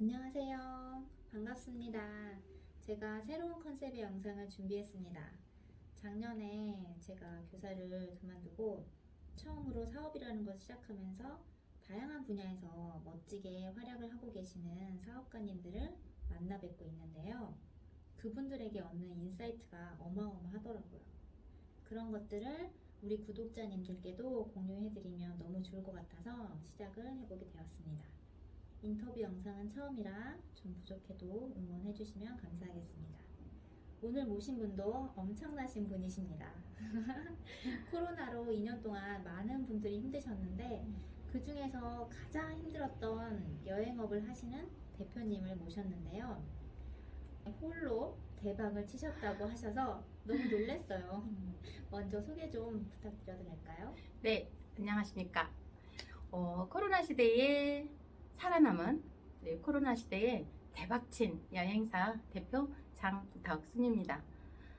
안녕하세요. 반갑습니다. 제가 새로운 컨셉의 영상을 준비했습니다. 작년에 제가 교사를 그만두고 처음으로 사업이라는 것을 시작하면서 다양한 분야에서 멋지게 활약을 하고 계시는 사업가님들을 만나 뵙고 있는데요. 그분들에게 얻는 인사이트가 어마어마하더라고요. 그런 것들을 우리 구독자님들께도 공유해드리면 너무 좋을 것 같아서 시작을 해보게 되었습니다. 인터뷰 영상은 처음이라 좀 부족해도 응원해주시면 감사하겠습니다. 오늘 모신 분도 엄청나신 분이십니다. 코로나로 2년 동안 많은 분들이 힘드셨는데 그 중에서 가장 힘들었던 여행업을 하시는 대표님을 모셨는데요. 홀로 대박을 치셨다고 하셔서 너무 놀랐어요. 먼저 소개 좀 부탁드려도 될까요? 네, 안녕하십니까. 어, 코로나 시대에 살아남은 네, 코로나 시대에 대박친 여행사 대표 장덕순입니다.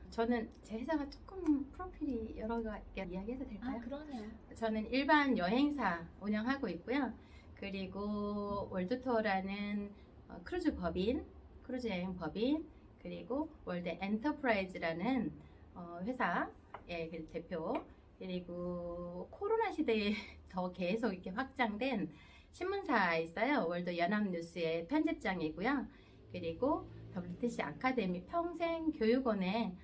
저는 제 회사가 조금 프로필이 여러 가지 이야기해도 될까요? 아, 그러네요. 저는 일반 여행사 운영하고 있고요. 그리고 월드투어라는 어, 크루즈 법인, 크루즈 여행 법인, 그리고 월드 엔터프라이즈라는 어, 회사의 그 대표, 그리고 코로나 시대에 더 계속 이렇게 확장된 신문사 있어요. 월드 연합뉴스의 편집장이고요. 그리고 WTC 아카데미 평생 교육원의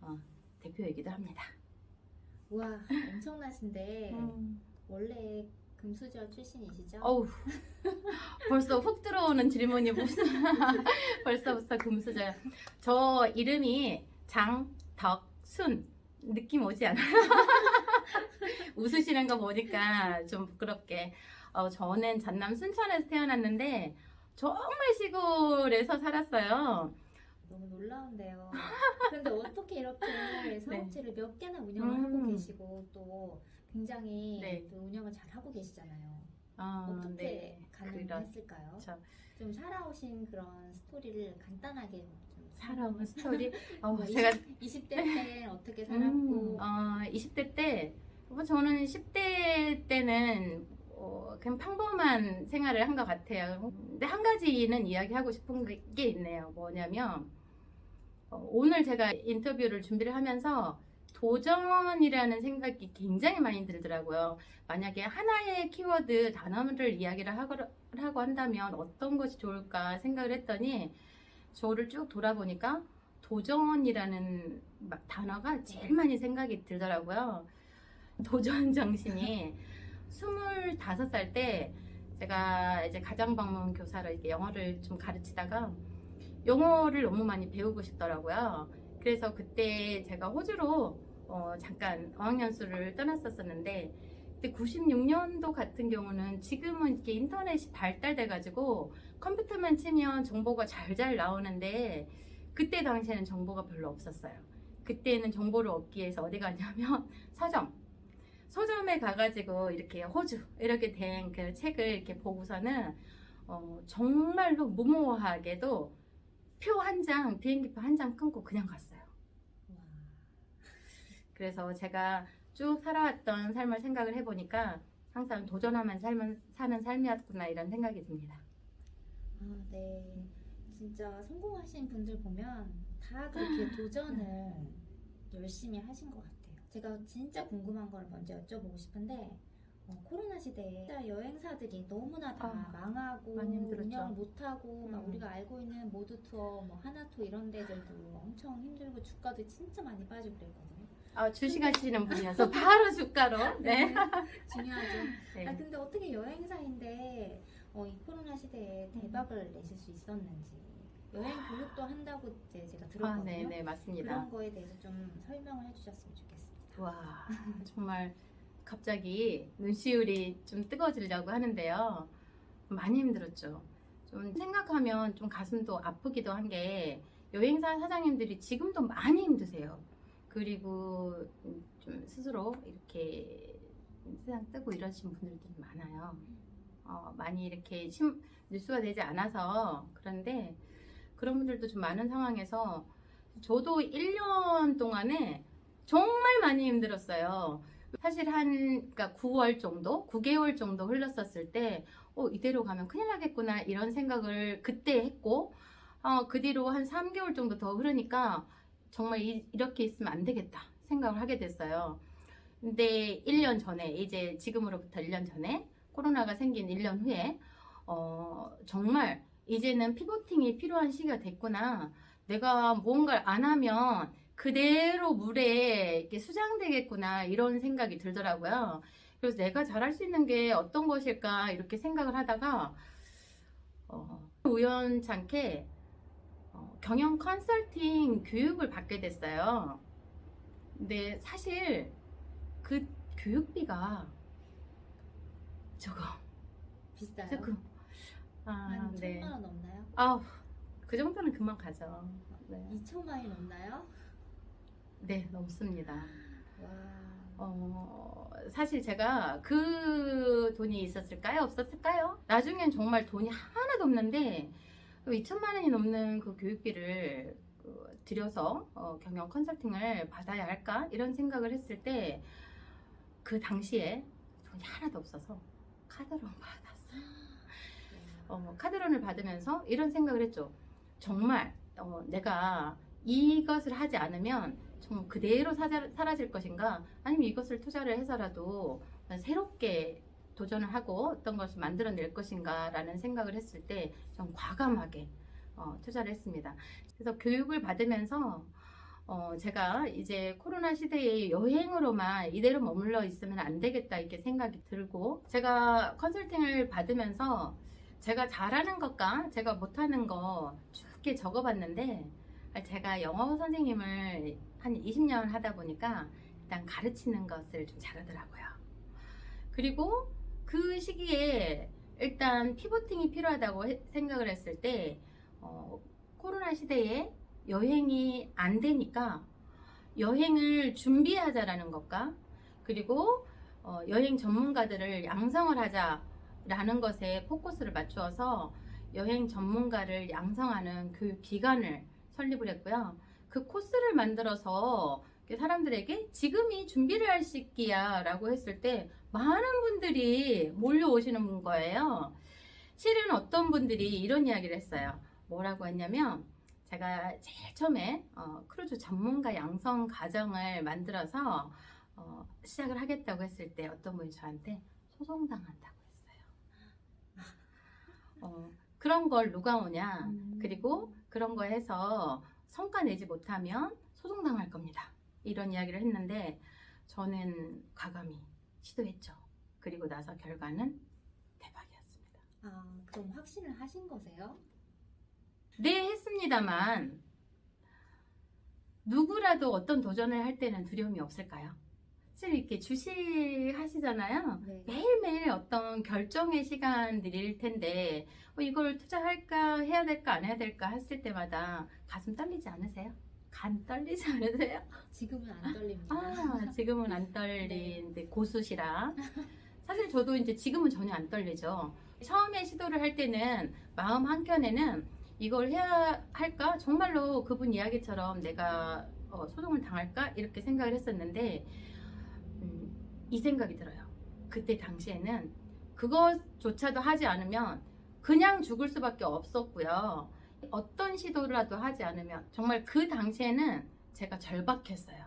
어, 대표이기도 합니다. 와, 엄청나신데 음. 원래 금수저 출신이시죠? 어우 벌써 훅 들어오는 질문이 무슨 벌써부터 금수저요. 저 이름이 장덕순 느낌 오지 않아요? 웃으시는 거 보니까 좀 부끄럽게. 어, 저는 전남 순천에서 태어났는데 정말 시골에서 살았어요. 너무 놀라운데요. 그런데 어떻게 이렇게 사업체를 몇 개나 운영을 하고 음. 계시고 또 굉장히 네. 또 운영을 잘 하고 계시잖아요. 어, 어떻게 네. 가능했을까요? 저좀 살아오신 그런 스토리를 간단하게 좀 살아온 스토리. 어, 뭐 제가 20, 20대 때 어떻게 살았고 음, 어, 20대 때, 뭐 저는 10대 때는 어, 그냥 평범한 생활을 한 것 같아요. 근데 한 가지는 이야기하고 싶은 게 있네요. 뭐냐면, 어, 오늘 제가 인터뷰를 준비를 하면서 도전이라는 생각이 굉장히 많이 들더라고요. 만약에 하나의 키워드 단어를 이야기를 하고, 한다면 어떤 것이 좋을까 생각을 했더니 저를 쭉 돌아보니까 도전이라는 막 단어가 제일 많이 생각이 들더라고요. 도전 정신이 25살 때 제가 이제 가정 방문 교사로 이렇게 영어를 좀 가르치다가 영어를 너무 많이 배우고 싶더라고요. 그래서 그때 제가 호주로 어, 잠깐 어학연수를 떠났었었는데 그때 96년도 같은 경우는 지금은 이렇게 인터넷이 발달돼 가지고 컴퓨터만 치면 정보가 잘잘 나오는데 그때 당시에는 정보가 별로 없었어요. 그때는 정보를 얻기 위해서 어디 가냐면 서점. 서점에 가가지고 이렇게 호주 이렇게 된 그 책을 이렇게 보고서는 어, 정말로 무모하게도 표 한 장, 비행기표 한 장 끊고 그냥 갔어요. 와, 그래서 제가 쭉 살아왔던 삶을 생각을 해보니까 항상 도전하면 삶은, 사는 삶이었구나 이런 생각이 듭니다. 아, 네. 진짜 성공하신 분들 보면 다 그렇게 도전을 열심히 하신 것 같아요. 제가 진짜 궁금한 걸 먼저 여쭤보고 싶은데 어, 코로나 시대에 진짜 여행사들이 너무나 다 아, 망하고 많이 힘들었죠. 운영을 못하고 막 음. 우리가 알고 있는 모두 투어, 뭐 하나 투어 이런 데들도 엄청 힘들고 주가도 진짜 많이 빠지고 그랬거든요. 아, 주식하시는 분이어서 바로 주가로. 네. 중요하죠. 네. 아 근데 어떻게 여행사인데 어, 이 코로나 시대에 음. 대박을 내실 수 있었는지 여행 교육도 한다고 이제 제가 아, 들었거든요. 네, 네, 맞습니다. 그런 거에 대해서 좀 설명을 해주셨으면 좋겠습니다. 와, 정말 갑자기 눈시울이 좀 뜨거워지려고 하는데요. 많이 힘들었죠. 좀 생각하면 좀 가슴도 아프기도 한 게 여행사 사장님들이 지금도 많이 힘드세요. 그리고 좀 스스로 이렇게 세상 뜨고 이러신 분들도 많아요. 어, 많이 이렇게 심, 뉴스가 되지 않아서 그런데 그런 분들도 좀 많은 상황에서 저도 1년 동안에 정말 많이 힘들었어요. 사실 한 그러니까 9월 정도, 9개월 정도 흘렀었을 때 어, 이대로 가면 큰일 나겠구나 이런 생각을 그때 했고 어, 그 뒤로 한 3개월 정도 더 흐르니까 정말 이, 이렇게 있으면 안 되겠다 생각을 하게 됐어요. 근데 1년 전에 이제 지금으로부터 1년 전에 코로나가 생긴 1년 후에 어, 정말 이제는 피보팅이 필요한 시기가 됐구나. 내가 무언가를 안 하면 그대로 물에 이렇게 수장되겠구나 이런 생각이 들더라고요. 그래서 내가 잘할 수 있는 게 어떤 것일까 이렇게 생각을 하다가 어, 우연찮게 어, 경영 컨설팅 교육을 받게 됐어요. 근데 사실 그 교육비가 저거 비싸요? 조금 아, 한 네. 천만 원 넘나요? 아우 그 정도는 금방 가죠. 네, 2천만 원이 넘나요? 네 넘습니다. 와. 어, 사실 제가 그 돈이 있었을까요? 없었을까요? 나중엔 정말 돈이 하나도 없는데 2천만 원이 넘는 그 교육비를 그 들여서 어, 경영 컨설팅을 받아야 할까? 이런 생각을 했을 때 그 당시에 돈이 하나도 없어서 카드론 받았어요. 어, 카드론을 받으면서 이런 생각을 했죠. 정말 어, 내가 이것을 하지 않으면 정말 그대로 사자, 사라질 것인가 아니면 이것을 투자를 해서라도 새롭게 도전을 하고 어떤 것을 만들어낼 것인가 라는 생각을 했을 때 좀 과감하게 어, 투자를 했습니다. 그래서 교육을 받으면서 어, 제가 이제 코로나 시대에 여행으로만 이대로 머물러 있으면 안 되겠다 이렇게 생각이 들고 제가 컨설팅을 받으면서 제가 잘하는 것과 제가 못하는 거 쭉게 적어봤는데 제가 영어 선생님을 한 20년 하다 보니까 일단 가르치는 것을 좀 잘하더라고요. 그리고 그 시기에 일단 피보팅이 필요하다고 해- 생각을 했을 때 어, 코로나 시대에 여행이 안 되니까 여행을 준비하자라는 것과 그리고 어, 여행 전문가들을 양성을 하자라는 것에 포커스를 맞추어서 여행 전문가를 양성하는 교육 기관을 설립을 했고요. 그 코스를 만들어서 사람들에게 지금이 준비를 할 시기야 라고 했을 때 많은 분들이 몰려오시는 거예요. 실은 어떤 분들이 이런 이야기를 했어요. 뭐라고 했냐면 제가 제일 처음에 어, 크루즈 전문가 양성 과정을 만들어서 어, 시작을 하겠다고 했을 때 어떤 분이 저한테 소송당한다고 했어요. 어, 그런 걸 누가 오냐? 음. 그리고 그런 거 해서 성과 내지 못하면 소송당할 겁니다. 이런 이야기를 했는데 저는 과감히 시도했죠. 그리고 나서 결과는 대박이었습니다. 아, 그럼 확신을 하신 거세요? 네, 했습니다만 누구라도 어떤 도전을 할 때는 두려움이 없을까요? 사실 이렇게 주식 하시잖아요. 네. 매일매일 어떤 결정의 시간들일 텐데 어, 이걸 투자할까 해야 될까 안 해야 될까 했을 때마다 가슴 떨리지 않으세요? 간 떨리지 않으세요? 지금은 안 떨립니다. 아 지금은 안 떨리는데 고수시라 사실 저도 이제 지금은 전혀 안 떨리죠 처음에 시도를 할 때는 마음 한켠에는 이걸 해야 할까 정말로 그분 이야기처럼 내가 어, 소송을 당할까 이렇게 생각을 했었는데 음, 이 생각이 들어요 그때 당시에는 그것조차도 하지 않으면 그냥 죽을 수밖에 없었고요 어떤 시도라도 하지 않으면 정말 그 당시에는 제가 절박했어요.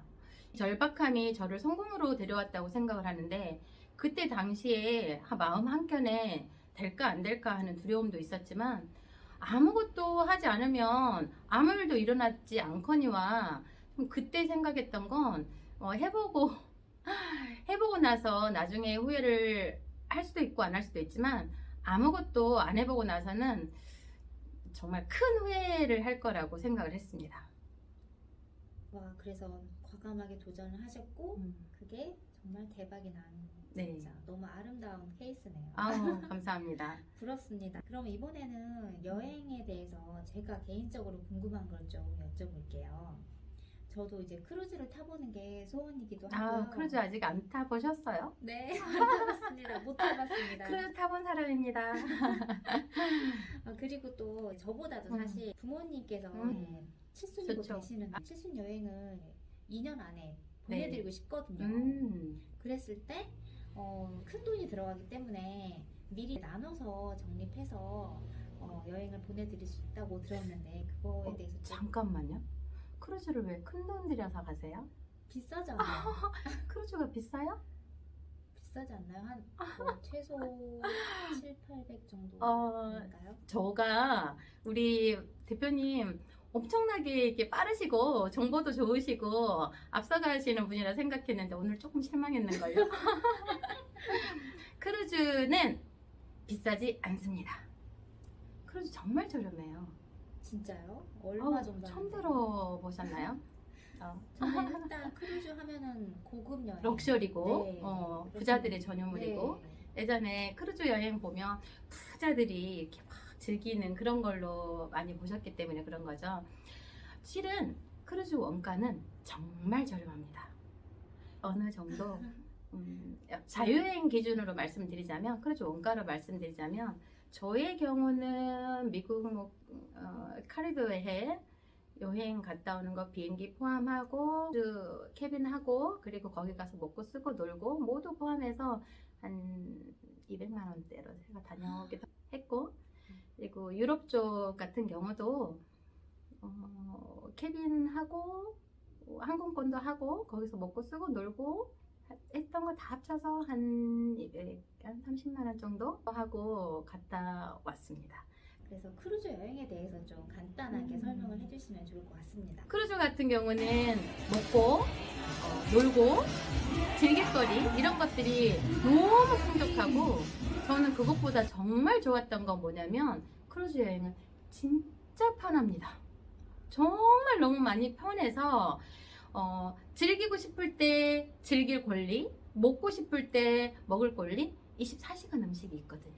절박함이 저를 성공으로 데려왔다고 생각을 하는데 그때 당시에 하- 마음 한켠에 될까 안 될까 하는 두려움도 있었지만 아무것도 하지 않으면 아무 일도 일어나지 않거니와 좀 그때 생각했던 건 어, 해보고 해보고 나서 나중에 후회를 할 수도 있고 안 할 수도 있지만 아무것도 안 해보고 나서는 정말 큰 후회를 할 거라고 생각을 했습니다. 와, 그래서 과감하게 도전을 하셨고 그게 정말 대박이 난 네. 진짜 너무 아름다운 케이스네요. 아우 감사합니다. 부럽습니다. 그럼 이번에는 여행에 대해서 제가 개인적으로 궁금한 걸 좀 여쭤볼게요. 저도 이제 크루즈를 타보는 게 소원이기도 하고요. 아 크루즈 아직 안 타보셨어요? 네, 안 타봤습니다. 못 타봤습니다. 크루즈 타본 사람입니다. 아, 그리고 또 저보다도 음. 사실 부모님께서 음. 네, 칠순이고 좋죠. 되시는 칠순 여행을 2년 안에 보내드리고 싶거든요. 음, 그랬을 때, 어, 큰 돈이 들어가기 때문에 미리 나눠서 정립해서 어, 여행을 보내드릴 수 있다고 들었는데 그거에 어, 대해서 좀 잠깐만요. 크루즈를 왜 큰 돈 들여서 가세요? 비싸잖아요. 크루즈가 비싸요? 비싸지 않나요? 한 뭐 최소 7, 800 정도 어, 인가요? 저가 우리 대표님 엄청나게 이렇게 빠르시고 정보도 좋으시고 앞서가시는 분이라 생각했는데 오늘 조금 실망했는걸요. 크루즈는 비싸지 않습니다. 크루즈 정말 저렴해요. 진짜요? 얼마 어, 정도? 처음? 들어보셨나요? 어, 저는 일단 크루즈 하면은 고급 여행. 럭셔리고 네, 어, 네. 부자들의 전유물이고 네. 예전에 크루즈 여행 보면 부자들이 이렇게 막 즐기는 그런 걸로 많이 보셨기 때문에 그런 거죠. 실은 크루즈 원가는 정말 저렴합니다. 어느 정도 음, 자유여행 기준으로 말씀드리자면 크루즈 원가로 말씀드리자면 저의 경우는 미국 뭐, 어, 카리브해 여행 갔다 오는 거 비행기 포함하고 그 캐빈하고 그리고 거기 가서 먹고 쓰고 놀고 모두 포함해서 한 200만 원대로 제가 다녀오기도 했고 그리고 유럽 쪽 같은 경우도 어, 캐빈하고 항공권도 하고 거기서 먹고 쓰고 놀고 했던 거 다 합쳐서 한 200, 한 30만 원 정도 하고 갔다 왔습니다. 그래서 크루즈 여행에 대해서 좀 간단하게 음. 설명을 해주시면 좋을 것 같습니다. 크루즈 같은 경우는 먹고 어, 놀고 즐길거리 이런 것들이 너무 풍족하고 저는 그것보다 정말 좋았던 건 뭐냐면 크루즈 여행은 진짜 편합니다. 정말 너무 많이 편해서 어, 즐기고 싶을 때 즐길 권리, 먹고 싶을 때 먹을 권리 24시간 음식이 있거든요.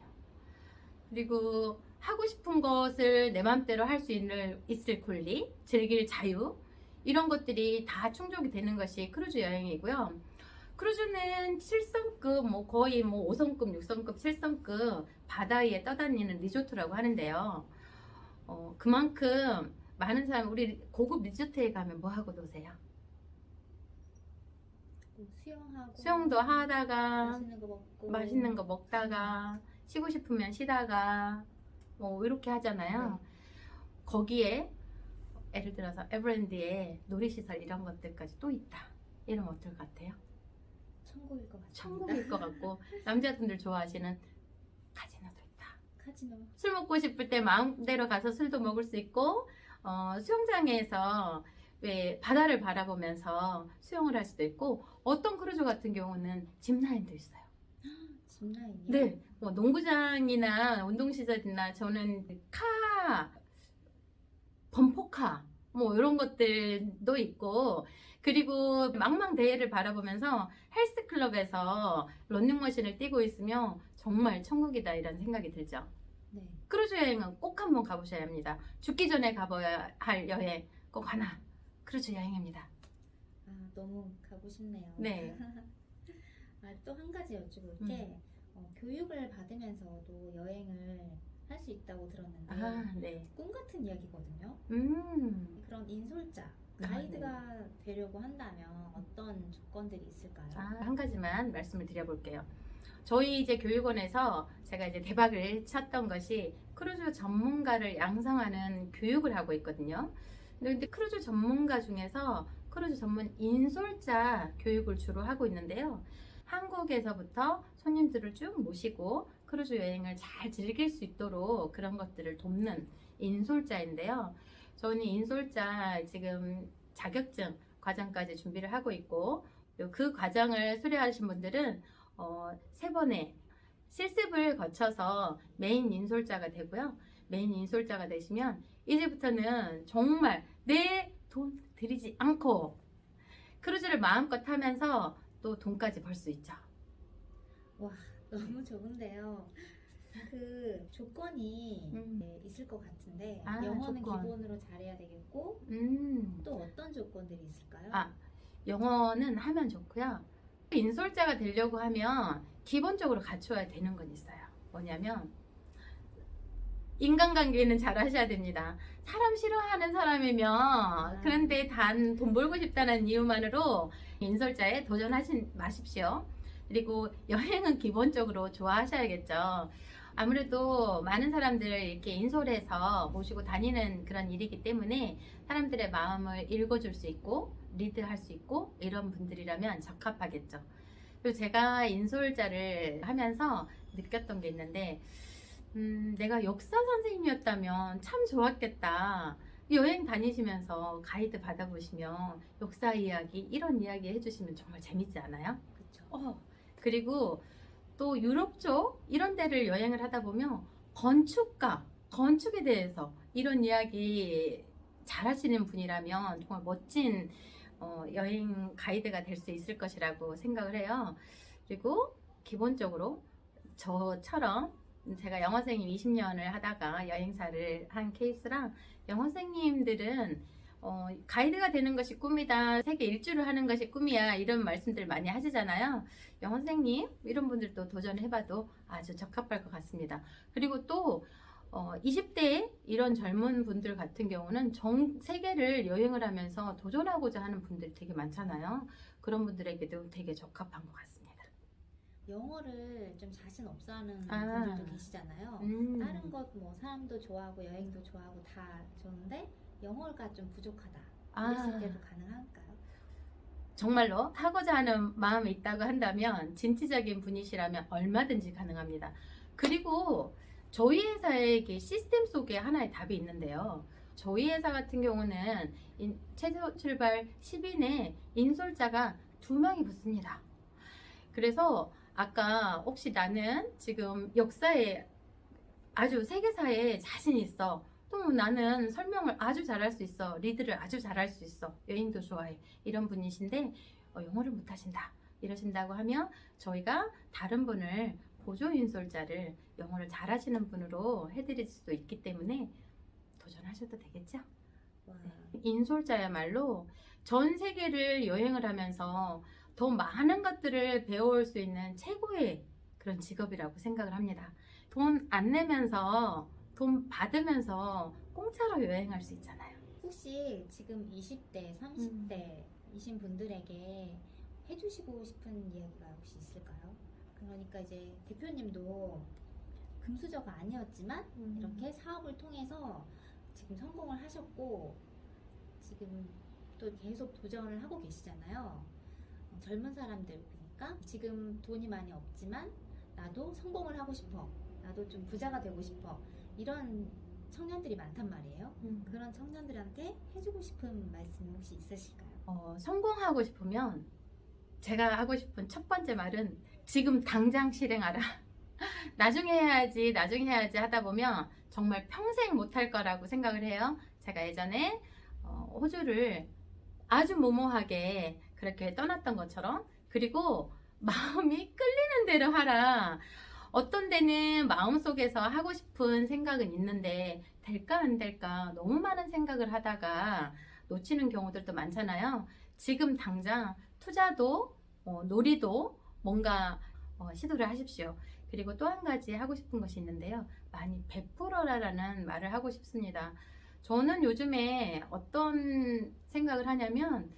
그리고 하고 싶은 것을 내 맘대로 할 수 있는 있을 권리, 즐길 자유 이런 것들이 다 충족이 되는 것이 크루즈 여행이고요. 크루즈는 7성급, 뭐 거의 뭐 5성급, 6성급, 7성급 바다 위에 떠다니는 리조트라고 하는데요. 어, 그만큼 많은 사람 우리 고급 리조트에 가면 뭐 하고 노세요? 뭐 수영하고 수영도 하다가 맛있는 거 먹고 맛있는 거 먹다가 쉬고 싶으면 쉬다가 뭐 이렇게 하잖아요. 거기에 예를 들어서 에버랜드에 놀이시설 이런 것들까지 또 있다. 이러면 어떨 것 같아요? 천국일 것 같습니다. 천국일 것 같고 남자분들 좋아하시는 카지노도 있다. 카지노 술 먹고 싶을 때 마음대로 가서 술도 먹을 수 있고 어, 수영장에서 왜 바다를 바라보면서 수영을 할 수도 있고 어떤 크루즈 같은 경우는 짚라인도 있어요. 짚라인이요? 네, 뭐 농구장이나 운동시설이나 저는 카, 범퍼카 뭐 이런 것들도 있고 그리고 망망 대해를 바라보면서 헬스클럽에서 런닝머신을 뛰고 있으면 정말 천국이다 이런 생각이 들죠. 네. 크루즈 여행은 꼭 한번 가보셔야 합니다. 죽기 전에 가봐야 할 여행 꼭 하나 크루즈 여행입니다. 아 너무 가고 싶네요. 네. 아, 또 한 가지 여쭤볼 음. 게 어, 교육을 받으면서도 여행을 할 수 있다고 들었는데 아, 네. 꿈 같은 이야기거든요. 음. 그런 인솔자 아, 가이드가 되려고 한다면 어떤 조건들이 있을까요? 아, 한 가지만 말씀을 드려볼게요. 저희 이제 교육원에서 제가 이제 대박을 쳤던 것이 크루즈 전문가를 양성하는 교육을 하고 있거든요. 근데 크루즈 전문가 중에서 크루즈 전문 인솔자 교육을 주로 하고 있는데요. 한국에서부터 손님들을 쭉 모시고 크루즈 여행을 잘 즐길 수 있도록 그런 것들을 돕는 인솔자인데요. 저는 인솔자 지금 자격증 과정까지 준비를 하고 있고 그 과정을 수료하신 분들은 어, 세 번의 실습을 거쳐서 메인 인솔자가 되고요. 메인 인솔자가 되시면 이제부터는 정말 내 돈 들이지 않고 크루즈를 마음껏 타면서 또 돈까지 벌 수 있죠. 너무 좋은데요. 그 조건이 음. 네, 있을 것 같은데 아, 영어는 조건. 기본으로 잘해야 되겠고 음. 또 어떤 조건들이 있을까요? 아, 영어는 하면 좋고요. 인솔자가 되려고 하면 기본적으로 갖춰야 되는 건 있어요. 뭐냐면 인간관계는 잘 하셔야 됩니다. 사람 싫어하는 사람이면 그런데 단 돈 벌고 싶다는 이유만으로 인솔자에 도전하지 마십시오. 그리고 여행은 기본적으로 좋아하셔야겠죠. 아무래도 많은 사람들 이렇게 인솔해서 모시고 다니는 그런 일이기 때문에 사람들의 마음을 읽어줄 수 있고 리드할 수 있고 이런 분들이라면 적합하겠죠. 그리고 제가 인솔자를 하면서 느꼈던 게 있는데 음, 내가 역사 선생님이었다면 참 좋았겠다. 여행 다니시면서 가이드 받아보시면 역사 이야기 이런 이야기 해주시면 정말 재밌지 않아요? 그쵸. 어, 그리고 또 유럽 쪽 이런 데를 여행을 하다 보면 건축가, 건축에 대해서 이런 이야기 잘 하시는 분이라면 정말 멋진 어, 여행 가이드가 될 수 있을 것이라고 생각을 해요. 그리고 기본적으로 저처럼 제가 영어 선생님 20년을 하다가 여행사를 한 케이스랑 영어 선생님들은 어, 가이드가 되는 것이 꿈이다. 세계 일주를 하는 것이 꿈이야. 이런 말씀들 많이 하시잖아요. 영어 선생님 이런 분들도 도전해봐도 아주 적합할 것 같습니다. 그리고 또 어, 20대 이런 젊은 분들 같은 경우는 전 세계를 여행을 하면서 도전하고자 하는 분들이 되게 많잖아요. 그런 분들에게도 되게 적합한 것 같습니다. 영어를 좀 자신 없어 하는 아. 분들도 계시잖아요. 음. 다른 것 뭐 사람도 좋아하고 여행도 좋아하고 다 좋은데 영어가 좀 부족하다. 그랬을 아. 때도 가능할까요? 정말로 하고자 하는 마음이 있다고 한다면 진취적인 분이시라면 얼마든지 가능합니다. 그리고 저희 회사에게 시스템 속에 하나의 답이 있는데요. 저희 회사 같은 경우는 인- 최소 출발 10인에 인솔자가 두 명이 붙습니다. 그래서 아까 혹시 나는 지금 역사에 아주 세계사에 자신 있어. 또 나는 설명을 아주 잘할 수 있어. 리드를 아주 잘할 수 있어. 여행도 좋아해. 이런 분이신데 어, 영어를 못하신다 이러신다고 하면 저희가 다른 분을 보조 인솔자를 영어를 잘하시는 분으로 해드릴 수도 있기 때문에 도전하셔도 되겠죠? 와. 인솔자야말로 전 세계를 여행을 하면서 더 많은 것들을 배워올 수 있는 최고의 그런 직업이라고 생각을 합니다. 돈 안 내면서 돈 받으면서 공짜로 여행할 수 있잖아요. 혹시 지금 20대, 30대 이신 분들에게 해주시고 싶은 이야기가 혹시 있을까요? 그러니까 이제 대표님도 금수저가 아니었지만 이렇게 사업을 통해서 지금 성공을 하셨고 지금 또 계속 도전을 하고 계시잖아요. 어, 젊은 사람들 그러니까 지금 돈이 많이 없지만 나도 성공을 하고 싶어. 나도 좀 부자가 되고 싶어. 이런 청년들이 많단 말이에요. 음. 그런 청년들한테 해주고 싶은 말씀 혹시 있으실까요? 어, 성공하고 싶으면 제가 하고 싶은 첫 번째 말은 지금 당장 실행하라. 나중에 해야지, 나중에 해야지 하다 보면 정말 평생 못할 거라고 생각을 해요. 제가 예전에 어, 호주를 아주 모모하게 그렇게 떠났던 것처럼 그리고 마음이 끌리는 대로 하라. 어떤 데는 마음속에서 하고 싶은 생각은 있는데 될까 안 될까 너무 많은 생각을 하다가 놓치는 경우들도 많잖아요. 지금 당장 투자도 어, 놀이도 뭔가 어, 시도를 하십시오. 그리고 또 한 가지 하고 싶은 것이 있는데요. 많이 베풀어라라는 말을 하고 싶습니다. 저는 요즘에 어떤 생각을 하냐면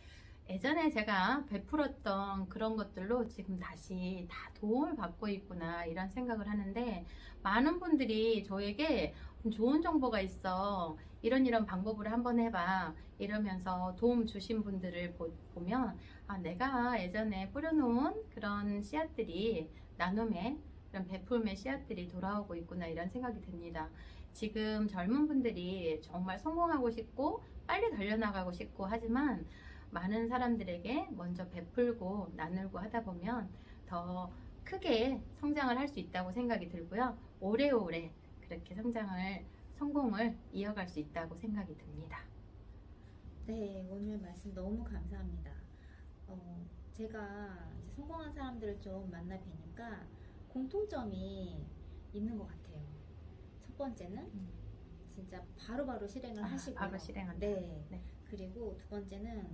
예전에 제가 베풀었던 그런 것들로 지금 다시 다 도움을 받고 있구나 이런 생각을 하는데 많은 분들이 저에게 좋은 정보가 있어 이런 이런 방법으로 한번 해봐 이러면서 도움 주신 분들을 보, 보면 아 내가 예전에 뿌려놓은 그런 씨앗들이 나눔의 그런 베풀음의 씨앗들이 돌아오고 있구나 이런 생각이 듭니다. 지금 젊은 분들이 정말 성공하고 싶고 빨리 달려나가고 싶고 하지만 많은 사람들에게 먼저 베풀고 나누고 하다 보면 더 크게 성장을 할 수 있다고 생각이 들고요. 오래오래 그렇게 성장을 성공을 이어갈 수 있다고 생각이 듭니다. 네, 오늘 말씀 너무 감사합니다. 어, 제가 성공한 사람들을 좀 만나 뵈니까 공통점이 있는 것 같아요. 첫 번째는 진짜 바로바로 실행을 아, 하시고 바로 실행한다. 네. 네. 그리고 두 번째는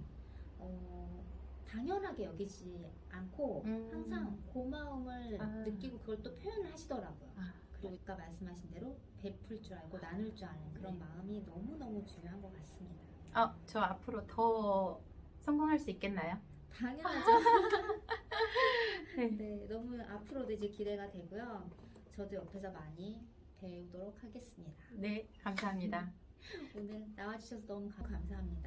어, 당연하게 여기지 않고 음. 항상 고마움을 아. 느끼고 그걸 또 표현을 하시더라고요. 아, 그리고 아까 말씀하신 대로 베풀 줄 알고 나눌 줄 아는 그런 네. 마음이 너무너무 중요한 것 같습니다. 어, 저 앞으로 더 성공할 수 있겠나요? 당연하죠. 네. 네, 너무 앞으로도 이제 기대가 되고요. 저도 옆에서 많이 배우도록 하겠습니다. 네, 감사합니다. 오늘 나와주셔서 너무 감- 감사합니다.